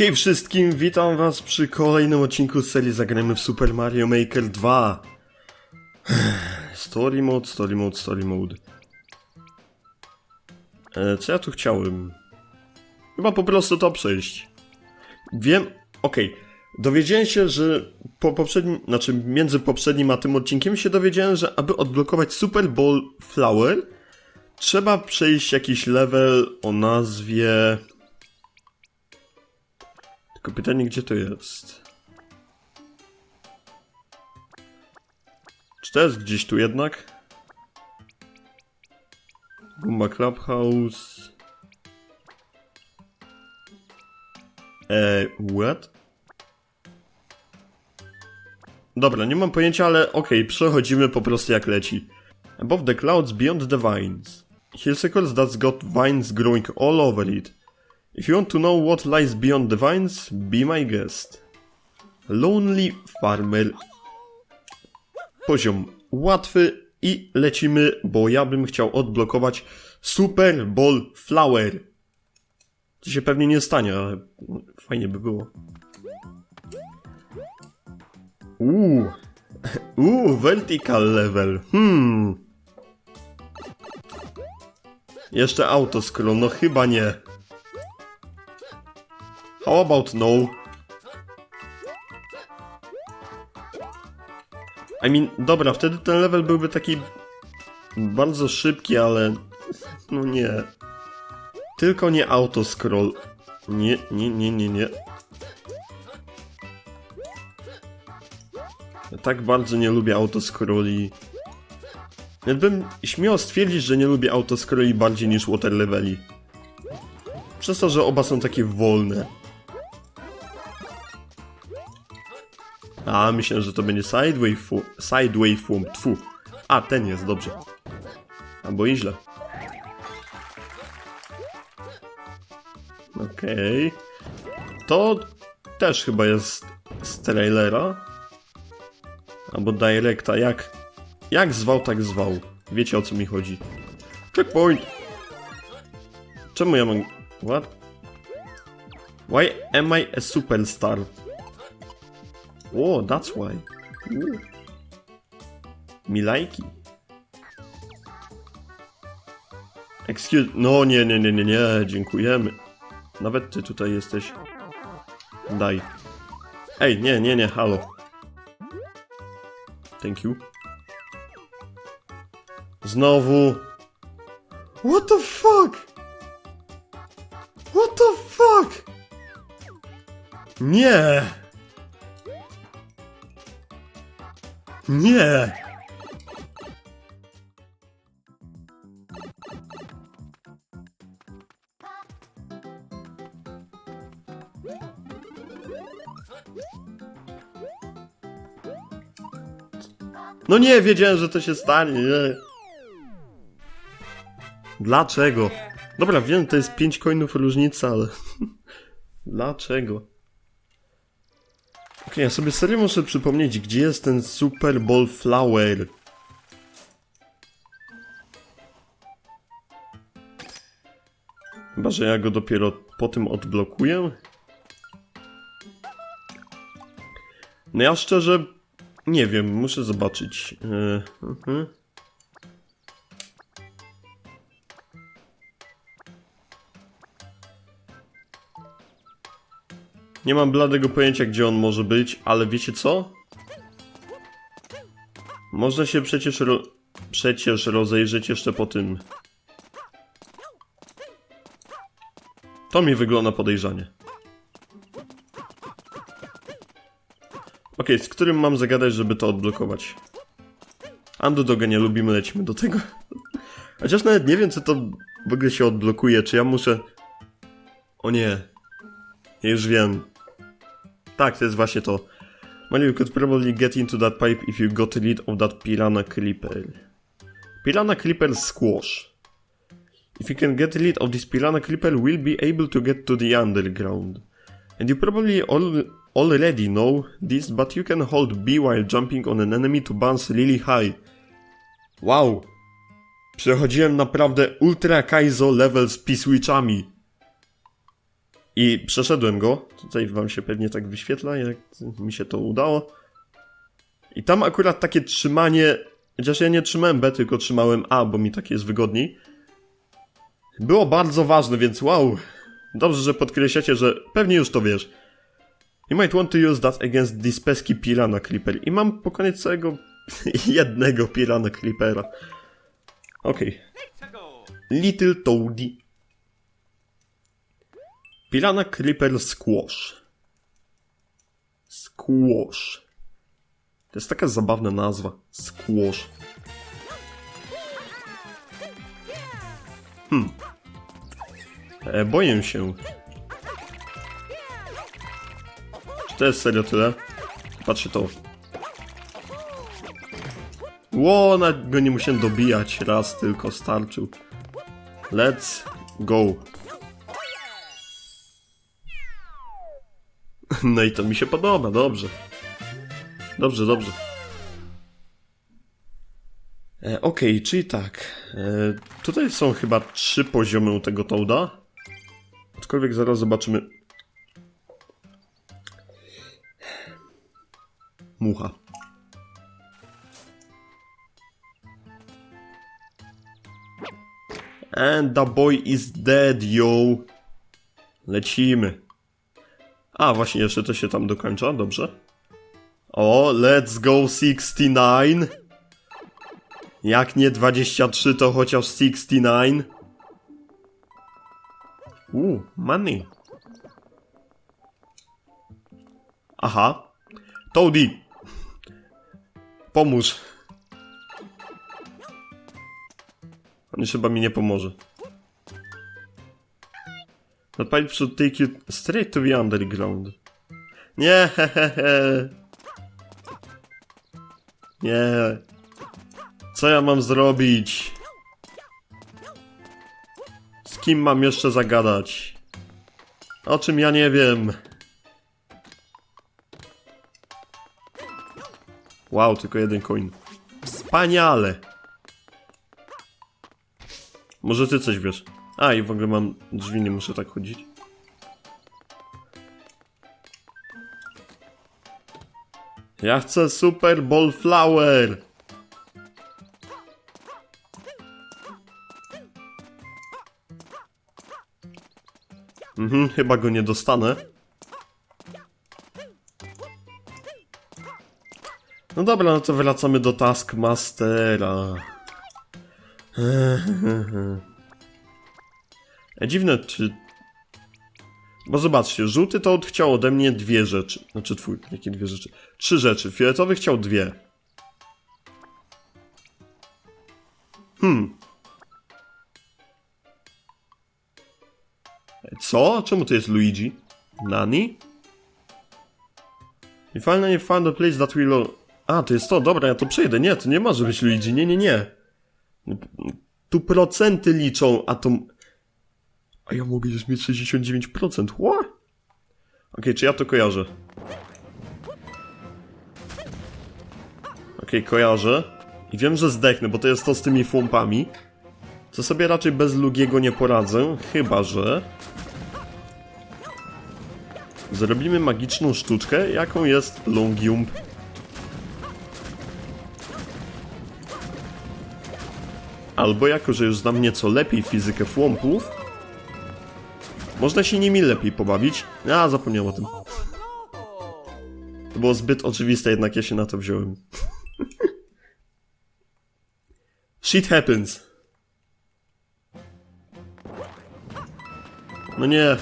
Hej wszystkim, witam was przy kolejnym odcinku serii Zagramy w Super Mario Maker 2. Story mode, story mode, story mode. E, co ja tu chciałem? Chyba po prostu to przejść. Wiem, okej. Dowiedziałem się, że po poprzednim, znaczy między poprzednim a tym odcinkiem się dowiedziałem, że aby odblokować Super Bowl Flower, trzeba przejść jakiś level o nazwie... Tylko pytanie, gdzie to jest? Czy to jest gdzieś tu jednak? Gumba Clubhouse. Eee, what? Dobra, nie mam pojęcia, ale okej, przechodzimy po prostu jak leci. Above the clouds, beyond the vines. Hillsicles that's got vines growing all over it. If you want to know what lies beyond the vines, be my guest. Lonely Farmer. Poziom łatwy i lecimy, bo ja bym chciał odblokować Super Ball Flower. To się pewnie nie stanie, ale fajnie by było. Uuu. Uuu, vertical level. Hmm. Jeszcze autoscroll, no chyba nie. How about no? I mean, dobra, wtedy ten level byłby taki bardzo szybki, ale no nie. Tylko nie autoscroll. Nie, nie, nie, nie, nie. Ja tak bardzo nie lubię autoscrolli. Nawet bym śmiał stwierdzić, że nie lubię autoscrolli bardziej niż water leveli. Przez to, że oba są takie wolne. A, myślę, że to będzie sideway fu sideway fum, tfu. A, ten jest, dobrze. Albo i źle. Okej. To też chyba jest z trailera. Albo directa, jak... Jak zwał, tak zwał. Wiecie o co mi chodzi. Checkpoint! Czemu ja mam... What? Why am I a superstar? Oh, that's why. Ooh. Milajki. Excuse... No nie, nie, nie, nie, nie, dziękujemy. Nawet ty tutaj jesteś. Daj. Ej, nie, nie, nie, halo. Thank you. Znowu. What the fuck? What the fuck? Nie. Nie. No nie, wiedziałem, że to się stanie. Nie. Dlaczego? Dobra, wiem, to jest 5 coinów różnica, ale... Dlaczego? Okej, ja sobie serio muszę przypomnieć, gdzie jest ten Super Bowl Flower. Chyba, że ja go dopiero po tym odblokuję. No ja szczerze nie wiem, muszę zobaczyć. Yy. Nie mam bladego pojęcia, gdzie on może być, ale wiecie co? Można się przecież, ro przecież rozejrzeć jeszcze po tym. To mi wygląda podejrzanie. Okej, z którym mam zagadać, żeby to odblokować? Underdoga nie lubimy, lecimy do tego. Chociaż nawet nie wiem, czy to w ogóle się odblokuje, czy ja muszę... O nie. Już wiem. Tak, to jest właśnie to. Mario, you could probably get into that pipe if you got rid of that piranha creeper. Piranha creeper squash. If you can get rid of this piranha creeper, we'll be able to get to the underground. And you probably all already know this, but you can hold B while jumping on an enemy to bounce really high. Wow! Przechodziłem naprawdę ultra kaizo level z P-Switchami. I przeszedłem go. Tutaj wam się pewnie tak wyświetla, jak mi się to udało. I tam akurat takie trzymanie, chociaż ja nie trzymałem B, tylko trzymałem A, bo mi tak jest wygodniej. Było bardzo ważne, więc wow. Dobrze, że podkreślacie, że pewnie już to wiesz. You might want to use that against this pesky Piranha Creeper. I mam pokonać całego jednego Piranha Creepera. Okej. Little Toady. Piranha Creeper Squash. Squash. To jest taka zabawna nazwa. Squash. Hmm. E, boję się. Czy to jest serio tyle? Patrzcie to. Ło, go nie musiałem dobijać. Raz tylko starczył. Let's go. No i to mi się podoba, dobrze. Dobrze, dobrze. E, Okej, czyli tak. E, tutaj są chyba trzy poziomy u tego Toada. Aczkolwiek zaraz zobaczymy. Mucha. And the boy is dead, yo. Lecimy. A, właśnie, jeszcze to się tam dokończa, dobrze. O, let's go 69. Jak nie 23, to chociaż 69. Uuu, money. Aha. Toady. Pomóż. On chyba mi nie pomoże. That pipe should take you straight to the underground. Nie. Nie. Co ja mam zrobić? Z kim mam jeszcze zagadać? O czym ja nie wiem. Wow, tylko jeden coin. Wspaniale. Może ty coś wiesz. A, i w ogóle mam drzwi, nie muszę tak chodzić. Ja chcę Super Ball Flower! Mhm, chyba go nie dostanę. No dobra, no to wracamy do Taskmastera. Dziwne, czy... Bo zobaczcie, żółty to chciał ode mnie dwie rzeczy. Znaczy twój, jakie dwie rzeczy? Trzy rzeczy. Fioletowy chciał dwie. Hmm. Co? Czemu to jest Luigi? Nani? I finally found a place that will... A, to jest to, dobra, ja to przejdę. Nie, to nie może być Luigi, nie, nie, nie. Tu procenty liczą, a to... A ja mogę już mieć 69%, what? Okej, czy ja to kojarzę? Okej, kojarzę. I wiem, że zdechnę, bo to jest to z tymi fłumpami. Co sobie raczej bez Lugiego nie poradzę, chyba że... Zrobimy magiczną sztuczkę, jaką jest Longiump. Albo jako, że już znam nieco lepiej fizykę fłompów, można się nimi lepiej pobawić. A, zapomniałem o tym. To było zbyt oczywiste, jednak ja się na to wziąłem. Shit happens. No nie.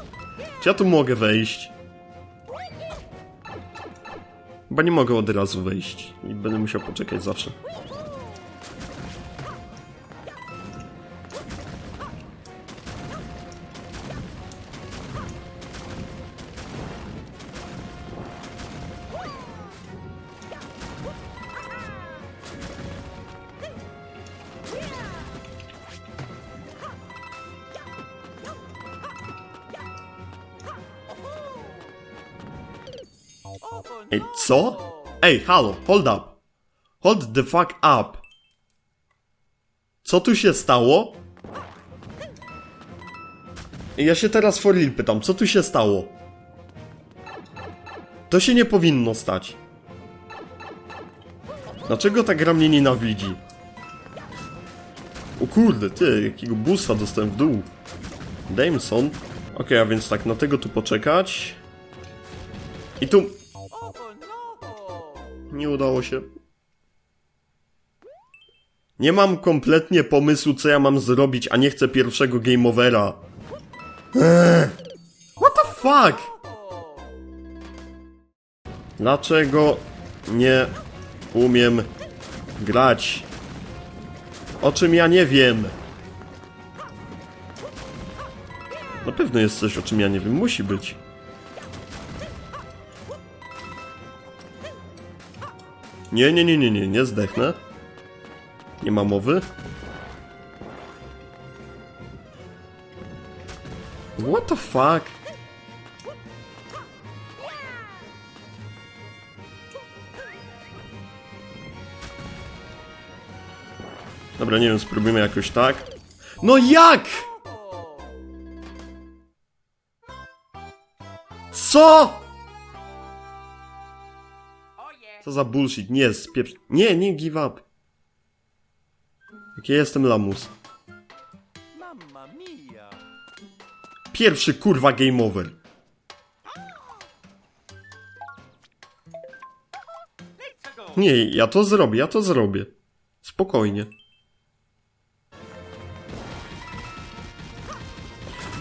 Czy ja tu mogę wejść? Chyba nie mogę od razu wejść. I będę musiał poczekać zawsze. Ej, co? Ej, halo, hold up. Hold the fuck up. Co tu się stało? Ja się teraz for real pytam, co tu się stało? To się nie powinno stać. Dlaczego ta gra mnie nienawidzi? O kurde, ty, jakiego busta dostałem w dół. Dameson. Okej, a więc tak, na tego tu poczekać. I tu... Nie udało się. Nie mam kompletnie pomysłu, co ja mam zrobić, a nie chcę pierwszego game overa. Eee. What the fuck? Dlaczego nie umiem grać? O czym ja nie wiem? Na pewno jest coś, o czym ja nie wiem. Musi być. Nie, nie, nie, nie, nie, nie zdechnę. Nie ma mowy. What the fuck? Dobra, nie wiem, spróbujmy jakoś tak. No jak? Co? Co za bullshit? Nie, spieprz... Nie, nie give up. Jaki ja jestem lamus. Pierwszy kurwa game over. Nie, ja to zrobię, ja to zrobię. Spokojnie.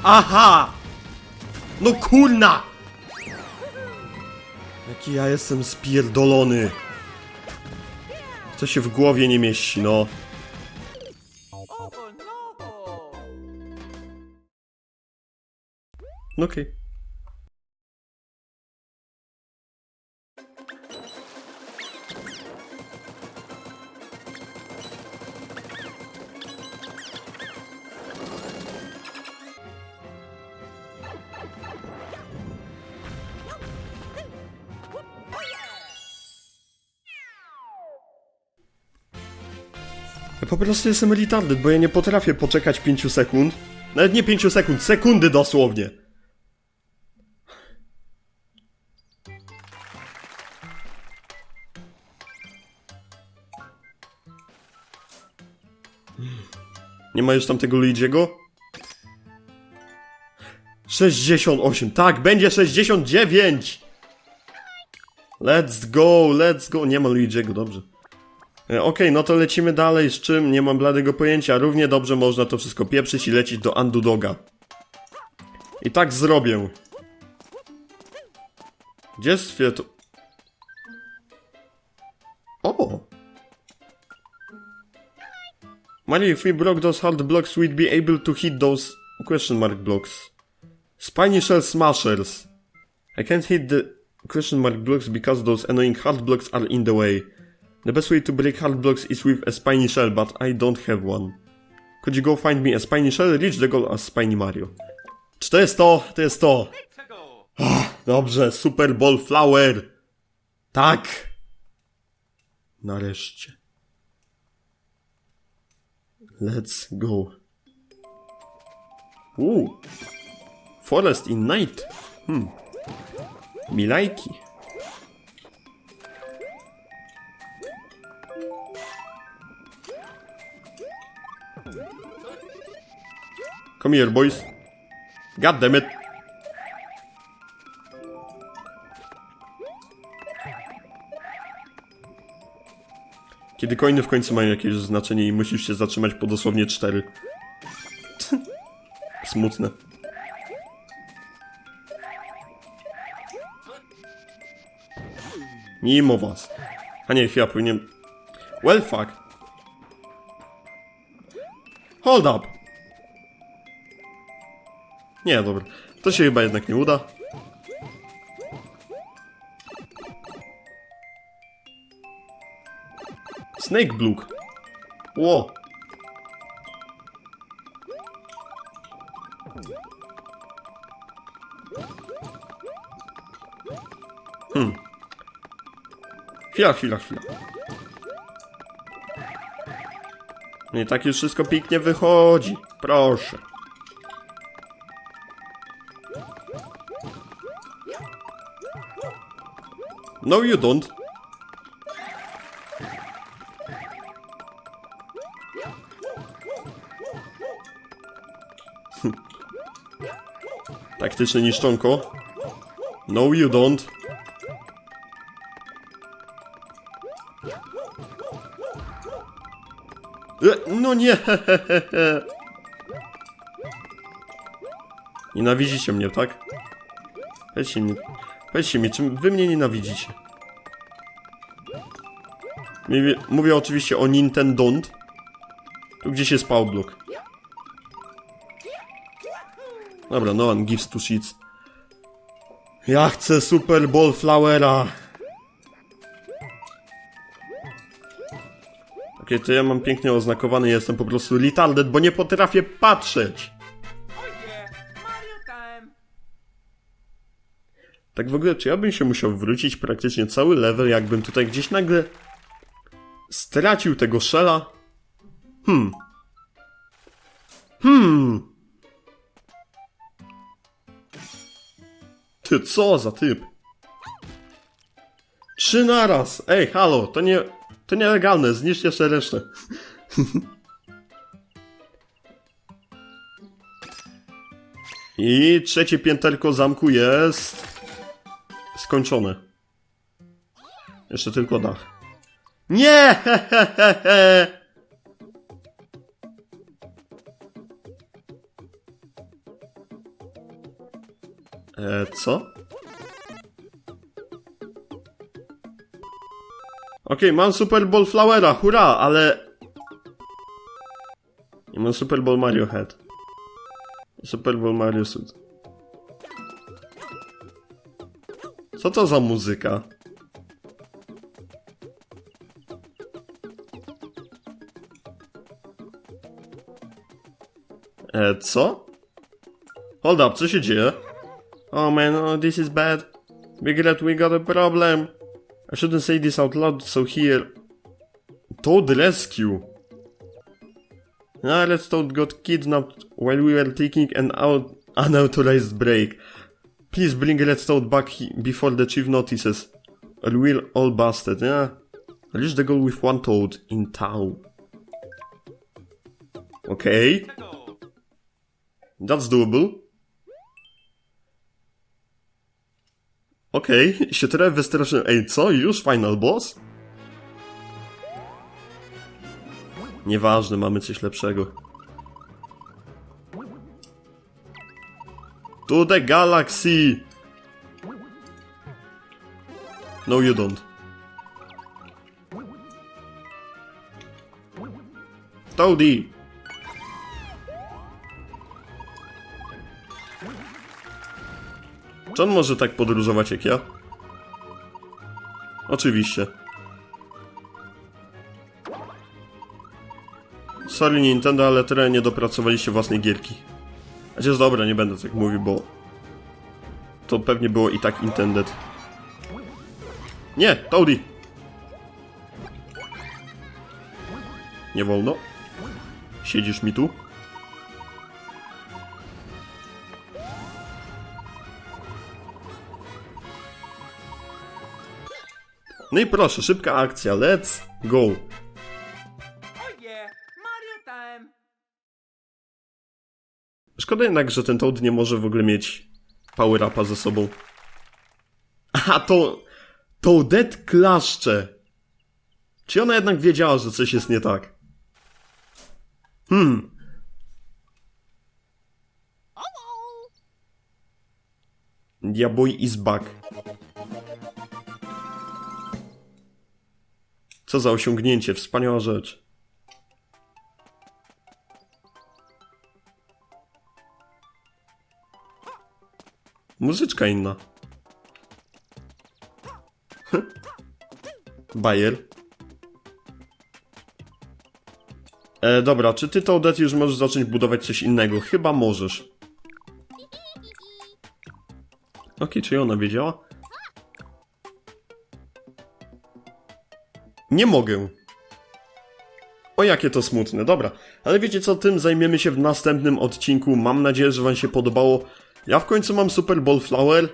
Aha! No kurna! Jaki ja jestem spierdolony. To się w głowie nie mieści, no. No! Okej. Ja po prostu jestem retarded, bo ja nie potrafię poczekać 5 sekund. Nawet nie 5 sekund, sekundy dosłownie. Nie ma już tam tego Luigiego? 68, tak, będzie 69! Let's go, let's go. Nie ma Luigiego, dobrze. E, Okej, no to lecimy dalej, z czym nie mam bladego pojęcia. Równie dobrze można to wszystko pieprzyć i lecieć do Andudoga. I tak zrobię. Gdzie jest światło? O! Mario, if we broke those hard blocks, we'd be able to hit those question mark blocks. Spiny Shell Smashers. I can't hit the question mark blocks because those annoying hard blocks are in the way. The best way to break hard blocks is with a spiny shell, but I don't have one. Could you go find me a spiny shell? Reach the goal as Spiny Mario. Czy to jest to? To jest to. Go! Dobrze, Super Ball Flower. Tak. Nareszcie. Let's go. Uuu. Forest in Night. Hmm. Milajki. Come here, boys. God damn it. Kiedy coiny w końcu mają jakieś znaczenie i musisz się zatrzymać po dosłownie 4. Smutne. Mimo was. A nie, chwila, powinien... Well, fuck. Hold up. Nie, dobra. To się chyba jednak nie uda. Snake Blook. Ło. Hmm. Chwila, chwila, chwila. Nie tak już wszystko pięknie wychodzi. Proszę. No you don't. Taktyczne niszczonko. No you don't. E, No nie! Nienawidzicie mnie, tak? Powiedzcie mi, powiedzcie mi, czym wy mnie nienawidzicie? Mówię, mówię oczywiście o Nintendo. Tu gdzieś jest Powerblock. Dobra, no one gives two shits. Ja chcę Super Bowl Flowera. Okej, to ja mam pięknie oznakowany, jestem po prostu retarded, bo nie potrafię patrzeć. Tak w ogóle, czy ja bym się musiał wrócić praktycznie cały level, jakbym tutaj gdzieś nagle stracił tego szela? Hmm. Hmm. Ty, co za typ? Trzy naraz! Ej, halo, to nie... To nielegalne, zniszcz jeszcze resztę. I trzecie pięterko zamku jest... Skończone. Jeszcze tylko dach. Nie! E, co? Okej, mam Super Bowl Flowera, hurra, ale... Nie mam Super Bowl Mario Head. Super Bowl Mario Suit. Co to za muzyka? E, co? Hold up, co się dzieje? Oh man, oh, this is bad. Big we got a problem. I shouldn't say this out loud, so here... Toad Rescue. Ah, let's Toad got kidnapped while we were taking an out unauthorized break. Please bring Red Toad back before the chief notices. Or we're all busted, yeah? Reach the goal with one toad in town. Okay, Let's. That's doable. Okej, się trochę wystraszyłem. Ej, co? Już final boss? Nieważne, mamy coś lepszego. To the galaxy! No you don't. Toady! Czy on może tak podróżować jak ja? Oczywiście. Sorry Nintendo, ale tyle nie dopracowaliście własnej gierki. Chociaż dobra, nie będę tak mówił, bo... To pewnie było i tak intended. Nie, Toady! Nie wolno. Siedzisz mi tu? No i proszę, szybka akcja, let's go! Yeah. Szkoda jednak, że ten Toad nie może w ogóle mieć power upa ze sobą. A to... To Dead klaszcze! Czy ona jednak wiedziała, że coś jest nie tak? Hmm. Diaboy is back. Co za osiągnięcie, wspaniała rzecz. Muzyczka inna. Bayer. E, dobra, czy ty to Odette już możesz zacząć budować coś innego? Chyba możesz. Okej, czy ona wiedziała? Nie mogę. O jakie to smutne, dobra. Ale wiecie co, tym zajmiemy się w następnym odcinku. Mam nadzieję, że wam się podobało. Ja w końcu mam Super Bowl Flower.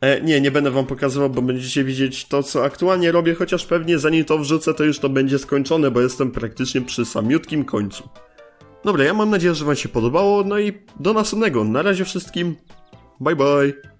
E, nie, nie będę wam pokazywał, bo będziecie widzieć to, co aktualnie robię, chociaż pewnie zanim to wrzucę, to już to będzie skończone, bo jestem praktycznie przy samiutkim końcu. Dobra, ja mam nadzieję, że wam się podobało, no i do następnego. Na razie wszystkim. Bye bye.